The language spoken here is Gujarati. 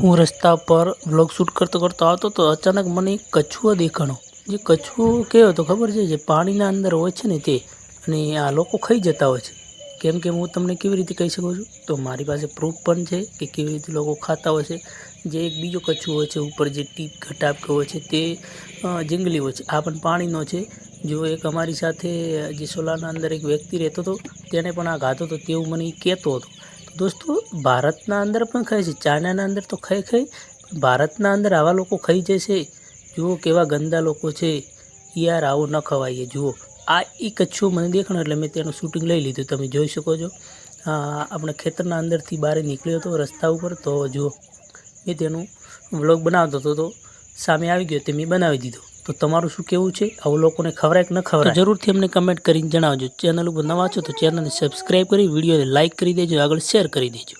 હું રસ્તા પર વ્લોગ શૂટ કરતો કરતો આવતો તો અચાનક મને એક કછુઓ દેખાણો. જે કછુઓ કેવો હતો ખબર છે? જે પાણીના અંદર હોય છે ને તે, અને આ લોકો ખાઈ જતા હોય છે. કેમ કે હું તમને કેવી રીતે કહી શકું છું? તો મારી પાસે પ્રૂફ પણ છે કે કેવી રીતે લોકો ખાતા હોય છે. જે એક બીજો કચ્છું હોય છે, ઉપર જે ટીપ ઘટાપકો હોય છે, તે જંગલી હોય છે. આ પણ પાણીનો છે. જો એક અમારી સાથે જે સોલાના અંદર એક વ્યક્તિ રહેતો હતો, તેને પણ આ ગાતો હતો, તેવું મને એ કહેતો હતો. દોસ્તો, ભારતના અંદર પણ ખાય છે, ચાઇનાના અંદર તો ખાઈ ખાઈ ભારતના અંદર આવા લોકો ખાઈ જશે જુઓ કેવા ગંદા લોકો છે. યાર, આવું ન ખવાઈએ. જુઓ, આ એ કચ્છું મને દેખાણો, એટલે મેં તેનું શૂટિંગ લઈ લીધું. તમે જોઈ શકો છો. આપણે ખેતરના અંદરથી બહાર નીકળ્યો હતો, રસ્તા ઉપર. તો જુઓ, મેં તેનું વ્લોગ બનાવતો હતો, તો સામે આવી ગયો, તે મેં બનાવી દીધો. તો તમારું શું કહેવું છે? આવું લોકોને ખવરાય કે ન ખવરાય? જરૂરથી અમને કમેન્ટ કરીને જણાવજો. ચેનલ ઉપર નવા છો તો ચેનલને સબસ્ક્રાઈબ કરી, વિડીયોને લાઇક કરી દેજો, આગળ શેર કરી દેજો.